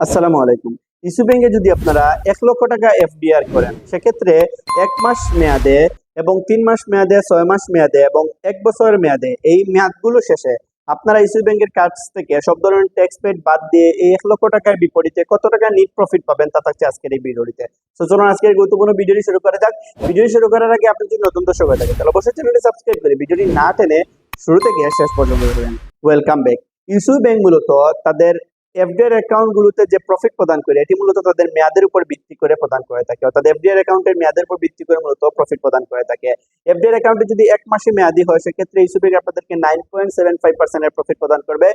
আসসালামু আলাইকুম। ইস্যু ব্যাংকে যদি আপনারা এক লক্ষ টাকা এফডিআর করেন, সেক্ষেত্রে এক মাস মেয়াদে এবং তিন মাস মেয়াদে, ছয় মাস মেয়াদে এবং এক বছর মেয়াদে এই মেয়াদগুলো শেষে আপনারা ইস্যু ব্যাংকের কাছ থেকে সব ধরনের ট্যাক্স পেড বাদ দিয়ে এই এক লক্ষ টাকার বিপরীতে কত টাকা নিট প্রফিট পাবেন তা থাকছে আজকের এই ভিডিওটিতে। তো চলুন আজকের গুরুত্বপূর্ণ ভিডিওটি শুরু করা যাক। ভিডিও শুরু করার আগে আপনি যদি নতুন দর্শক হয়ে থাকে তাহলে অবশ্যই চ্যানেলটি সাবস্ক্রাইব করে ভিডিওটি না টেনে শুরু থেকে শেষ পর্যন্ত ওয়েলকাম ব্যাক ইস্যু ব্যাংক মূলত তাদের এফডিআর অ্যাকাউন্ট গুলোতে যে প্রফিট প্রদান করে, এটি মূলত তাদের মেয়াদের উপর ভিত্তি করে প্রদান করে থাকে। অর্থাৎ এফডিআর অ্যাকাউন্টের মেয়াদের উপর ভিত্তি করে মূলত প্রফিট প্রদান করে থাকে। এফডিআর অ্যাকাউন্টে যদি এক মাসে মেয়াদি হয়, সেক্ষেত্রে ইস্যু ব্যাংক আপনাদেরকে নাইন পয়েন্ট সেভেন ফাইভ পার্সেন্টের প্রফিট প্রদান করবে।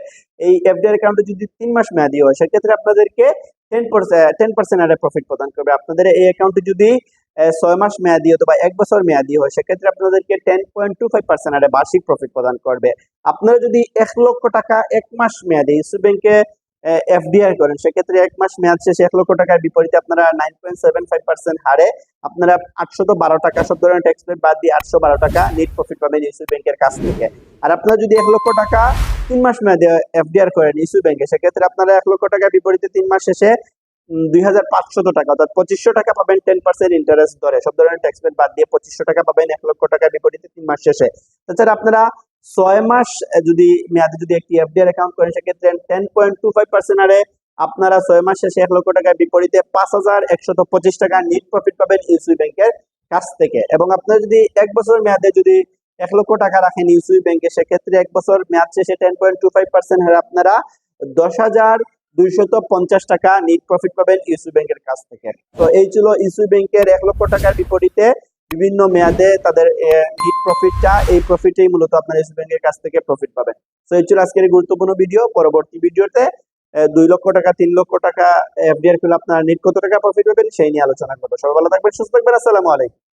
এই এফডিআর অ্যাকাউন্টে যদি তিন মাস মেয়াদি হয়, সেক্ষেত্রে আপনাদেরকে টেন পার্সেন্ট টেন পার্সেন্টের প্রফিট প্রদান করবে। আপনাদের এই অ্যাকাউন্টে যদি ছয় মাস মেয়াদি অথবা এক বছর মেয়াদি হয়, সেক্ষেত্রে আপনাদেরকে ten point two five percent বার্ষিক প্রফিট প্রদান করবে। আপনারা যদি এক লক্ষ টাকা এক মাস মেয়াদি ইস্যু ব্যাংকে এফডিআর করেন। সেক্ষেত্রে এক মাস মেয়াদ শেষে এক লক্ষ টাকার বিপরীতে আপনারা nine point seven five percent হারে আপনারা আটশো বারো টাকা, সব ধরনের ট্যাক্স পেড বাদ দিয়ে আটশো বারো টাকা নেট প্রফিট পাবেন ইস্যু ব্যাংকের কাছ থেকে। আর আপনারা যদি এক লক্ষ টাকা তিন মাস মেয়াদে এফডিআর করেন ইস্যু ব্যাংকে, সেক্ষেত্রে আপনারা এক লক্ষ টাকার বিপরীতে তিন মাস শেষে দুই হাজার পাঁচশত টাকা, অর্থাৎ পঁচিশশো টাকা পাবেন টেন পার্সেন্ট ইন্টারেস্ট ধরে, সব ধরনের ট্যাক্স পেড বাদ দিয়ে পঁচিশশো টাকা পাবেন এক লক্ষ টাকার বিপরীতে তিন মাস শেষে। তাছাড়া আপনারা ছয় মাস যদি মেয়াদে যদি একটি এফডিআর অ্যাকাউন্ট করেন, সেক্ষেত্রে ten point two five percent হারে আপনারা ছয় মাস শেষে এক লক্ষ টাকার বিপরীতে পাঁচ হাজার একশত পঁচিশ টাকা নিট প্রফিট পাবেন ইউসি ব্যাংকের কাছ থেকে। এবং আপনারা যদি এক বছর মেয়াদে যদি এক লক্ষ টাকা রাখেন ইউসি ব্যাংকে সেক্ষেত্রে এক বছর মেয়াদ শেষে ten point two five percent হারে আপনারা দশ হাজার দুইশত পঞ্চাশ টাকা নিট প্রফিট পাবেন ইউসি ব্যাংকের কাছ থেকে। তো এই ছিল ইউসি ব্যাংকের এক লক্ষ টাকার বিপরীতে বিভিন্ন মেয়াদে তাদের প্রফিটটা এই প্রফিটেই মূলত আপনার ইউসি ব্যাংকের কাছ থেকে প্রফিট পাবেন। তো এই ছিল আজকের গুরুত্বপূর্ণ ভিডিও পরবর্তী ভিডিওতে দুই লক্ষ টাকা, তিন লক্ষ টাকা এফডিআর ফেলে আপনার নিট কত টাকা প্রফিট পাবেন, সেই নিয়ে আলোচনা করব। সবাই ভালো থাকবেন, সুস্থ থাকবেন, আসসালামু আলাইকুম।